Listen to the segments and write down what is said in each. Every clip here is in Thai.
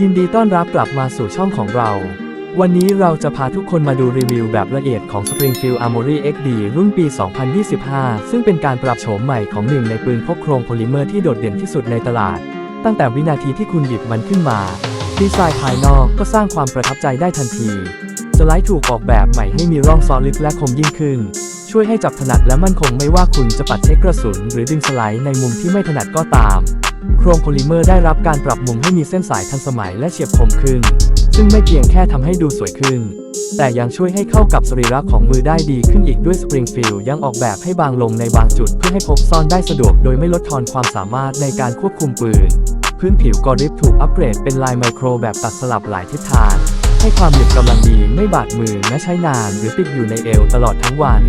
ยินดีต้อนรับกลับมาสู่ช่องของเรา วันนี้เราจะพาทุกคนมาดูรีวิวแบบละเอียดของ Springfield Armory XD รุ่นปี 2025 ซึ่งเป็นการปรับโฉมใหม่ของหนึ่งในปืนพกโครงโพลิเมอร์ที่โดดเด่นที่สุดในตลาด ตั้งแต่วินาทีที่คุณหยิบมันขึ้นมา ดีไซน์ภายนอกก็สร้างความประทับใจได้ทันที สไลด์ถูกออกแบบใหม่ให้มีร่องซอลึกและคมยิ่งขึ้น ช่วยให้จับถนัดและมั่นคงไม่ว่าคุณจะปัดเช็คกระสุน หรือดึงสไลด์ในมุมที่ไม่ถนัดก็ตาม โครงโพลิเมอร์ได้รับการปรับมุมให้มีเส้นสายทันสมัยและเฉียบคมขึ้น ซึ่งไม่เพียงแค่ทำให้ดูสวยขึ้น แต่ยังช่วยให้เข้ากับสรีระของมือได้ดีขึ้นอีกด้วย Springfield ยังออกแบบให้บางลงในบางจุดเพื่อให้พกซ่อนได้สะดวกโดยไม่ลดทอนความสามารถในการควบคุมปืน พื้นผิวกอริฟถูกอัปเกรดเป็นลายไมโครแบบตัดสลับหลายทิศทาง ให้ความหนึบกำลังดีไม่บาดมือและใช้นานหรือติดอยู่ในเอวตลอดทั้งวัน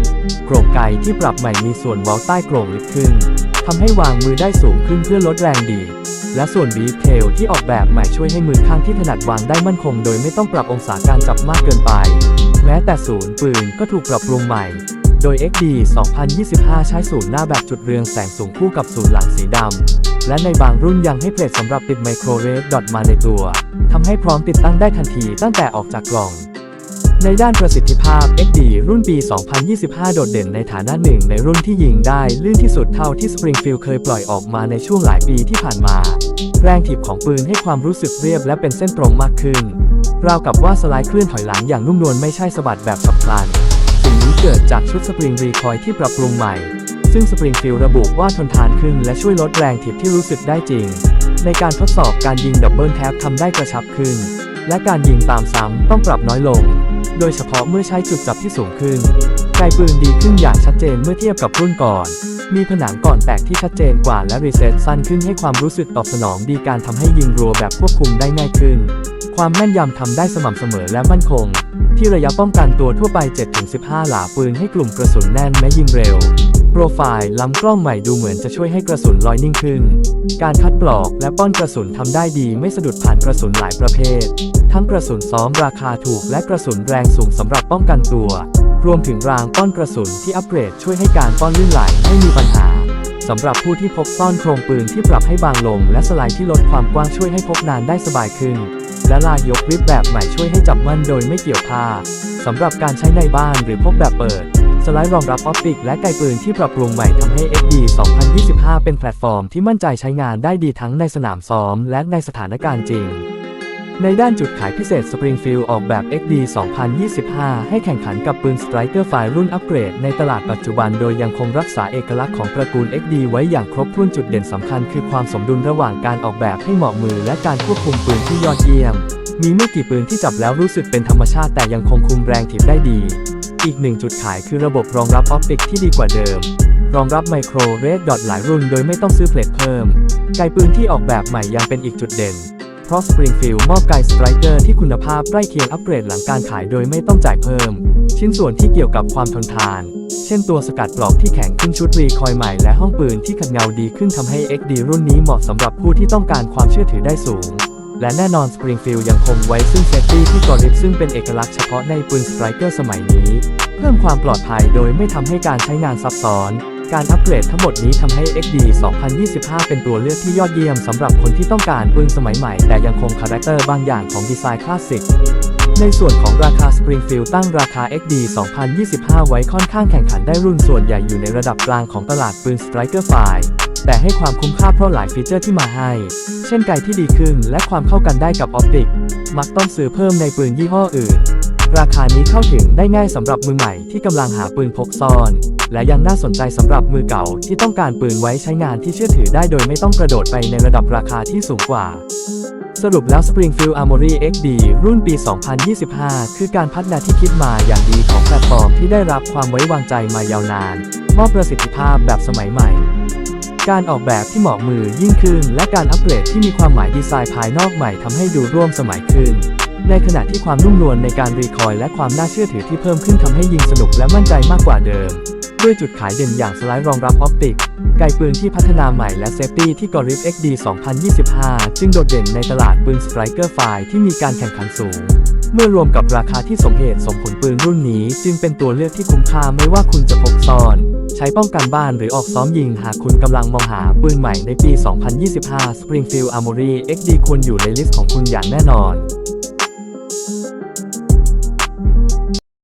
โกรงไกที่ปรับใหม่มีส่วนเว้าใต้โกรงลึกขึ้นทำให้วางมือได้สูงขึ้นเพื่อลดแรงดีดและส่วนบีเทลที่ออกแบบใหม่ช่วยให้มือข้างที่ถนัดวางได้มั่นคง โดยไม่ต้องปรับองศาการจับมากเกินไป แม้แต่ศูนย์ปืนก็ถูกปรับปรุงใหม่ โดย XD 2025 ใช้ศูนย์หน้าแบบจุดเรืองแสงสูงคู่กับศูนย์หลังสีดำ และในบางรุ่นยังให้เพลทสำหรับติดไมโครเวฟดอทมาในตัว ทำให้พร้อมติดตั้งได้ทันทีตั้งแต่ออกจากกล่องในด้านประสิทธิภาพ XD รุ่นปี 2025 โดดเด่นในฐานะหนึ่งในรุ่นที่ยิงได้ลื่นที่สุดเท่าที่ Springfield เคยปล่อยออกมาในช่วงหลายปีที่ผ่านมา แรงถีบของปืนให้ความรู้สึกเรียบและเป็นเส้นตรงมากขึ้น ราวกับว่าสไลด์เคลื่อนถอยหลังอย่างนุ่มนวลไม่ใช่สะบัดแบบสับพลัน เกิดจากชุดสปริงรีคอยที่ปรับปรุงใหม่ ซึ่ง Springfield ระบุว่าทนทานขึ้นและช่วยลดแรงถีบที่รู้สึกได้จริง ในการทดสอบการยิงดับเบิลแท็บทำได้กระชับขึ้น และการยิงตามซ้ำต้องปรับน้อยลง โดยเฉพาะเมื่อใช้จุดจับที่สูงขึ้นไกลปืนดีขึ้นอย่างชัดเจนเมื่อเทียบกับรุ่นก่อน มีผนังก่อนแตกที่ชัดเจนกว่าและรีเซ็ตสั้นขึ้นให้ความรู้สึกตอบสนองดีการทำให้ยิงรัวแบบควบคุมได้ง่ายขึ้น ความแม่นยำทำได้สม่ำเสมอและมั่นคง ที่ระยะป้องกันตัวทั่วไป 7-15 หลาปืนให้กลุ่มกระสุนแน่นแม้ยิงเร็ว โปรไฟล์ลำกล้องใหม่ดูเหมือนจะช่วยให้กระสุนลอยนิ่งขึ้น การคัดปลอกและป้อนกระสุนทำได้ดีไม่สะดุดผ่านกระสุนหลายประเภท ทั้งกระสุนซ้อมราคาถูกและกระสุนแรงสูงสำหรับป้องกันตัว รวมถึงรางป้อนกระสุนที่อัปเกรดช่วยให้การป้อนลื่นไหลไม่มีปัญหาสำหรับผู้ที่พกซ่อนโครงปืนที่ปรับให้บางลง และสไลด์ที่ลดความกว้างช่วยให้พกนานได้สบายขึ้น และลายยกริบแบบใหม่ช่วยให้จับมั่นโดยไม่เกี่ยวผ้าสำหรับการใช้ในบ้านหรือพกแบบเปิด สไลด์รองรับออปติกและไกปืนที่ปรับปรุงใหม่ทำให้ XD 2025 เป็นแพลตฟอร์มที่มั่นใจใช้งานได้ดีทั้งในสนามซ้อมและในสถานการณ์จริง ในด้านจุดขายพิเศษ Springfield ออกแบบ XD 2025 ให้แข่งขันกับปืน Striker ไฟรุ่นอัปเกรด ในตลาดปัจจุบันโดยยังคงรักษาเอกลักษณ์ของตระกูล XD ไว้อย่างครบถ้วนจุดเด่นสำคัญคือความสมดุลระหว่างการออกแบบให้เหมาะมือและการควบคุมปืนที่ยอดเยี่ยม มีไม่กี่ปืนที่จับแล้วรู้สึกเป็นธรรมชาติแต่ยังคงคุมแรงถีบได้ดี อีกหนึ่งจุดขายคือระบบรองรับออปติกที่ดีกว่าเดิมรองรับไมโครเรดดอทหลายรุ่นโดยไม่ต้องซื้อเพลทเพิ่มไกปืนที่ออกแบบใหม่ยังเป็นอีกจุดเด่น เพราะ Springfield มอบไกลสไตรเกอร์ที่คุณภาพใกล้เคียงอัปเกรดหลังการขายโดยไม่ต้องจ่ายเพิ่ม ชิ้นส่วนที่เกี่ยวกับความทนทาน เช่นตัวสกัดปลอกที่แข็งขึ้นชุดรีคอยล์ใหม่และห้องปืนที่ขัดเงาดีขึ้นทำให้ XD รุ่นนี้เหมาะสำหรับผู้ที่ต้องการความเชื่อถือได้สูง และแน่นอน Springfield ยังคงไว้ซึ่งเซฟตี้ที่กอริบซึ่งเป็นเอกลักษณ์เฉพาะในปืนสไตรเกอร์สมัยนี้ เพิ่มความปลอดภัยโดยไม่ทำให้การใช้งานซับซ้อน การอัปเกรดทั้งหมดนี้ทำให้ XD 2025 เป็นตัวเลือกที่ยอดเยี่ยมสำหรับคนที่ต้องการปืนสมัยใหม่ แต่ยังคงคาแรคเตอร์บางอย่างของดีไซน์คลาสสิก ในส่วนของราคา Springfield ตั้งราคา XD 2025 ไว้ค่อนข้างแข่งขันได้รุ่นส่วนใหญ่อยู่ในระดับกลางของตลาดปืน Striker ไฟแต่ให้ความคุ้มค่าเพราะหลายฟีเจอร์ที่มาให้ เช่นไกลที่ดีขึ้นและความเข้ากันได้กับออปติก มักต้องซื้อเพิ่มในปืนยี่ห้ออื่น ราคานี้เข้าถึงได้ง่ายสำหรับมือใหม่ที่กำลังหาปืนพกซ่อน และยังน่าสนใจสำหรับมือเก่าที่ต้องการปืนไว้ใช้งานที่เชื่อถือได้โดยไม่ต้องกระโดดไปในระดับราคาที่สูงกว่าสรุปแล้ว Springfield Armory XD รุ่นปี 2025 คือการพัฒนาที่คิดมาอย่างดีของแพลตฟอร์มที่ได้รับความไว้วางใจมายาวนาน มอบประสิทธิภาพแบบสมัยใหม่ การออกแบบที่เหมาะมือยิ่งขึ้น และการอัปเกรดที่มีความหมายดีไซน์ภายนอกใหม่ทำให้ดูร่วมสมัยขึ้น ในขณะที่ความนุ่มนวลในการรีคอยล์และความน่าเชื่อถือที่เพิ่มขึ้นทำให้ยิงสนุกและมั่นใจมากกว่าเดิม ด้วยจุดขายเด่นอย่างสไลด์รองรับออปติก ไกปืนที่พัฒนาใหม่และเซฟตี้ที่กอริฟ XD 2025 จึงโดดเด่นในตลาดปืน Striker ไฟที่มีการแข่งขันสูง เมื่อรวมกับราคาที่สมเหตุสมผลปืนรุ่นนี้จึงเป็นตัวเลือกที่คุ้มค่าไม่ว่าคุณจะพกซ่อน ใช้ป้องกันบ้านหรือออกซ้อมยิงหากคุณกำลังมองหาปืนใหม่ในปี 2025 Springfield Armory XD ควรอยู่ในลิสต์ของคุณอย่างแน่นอน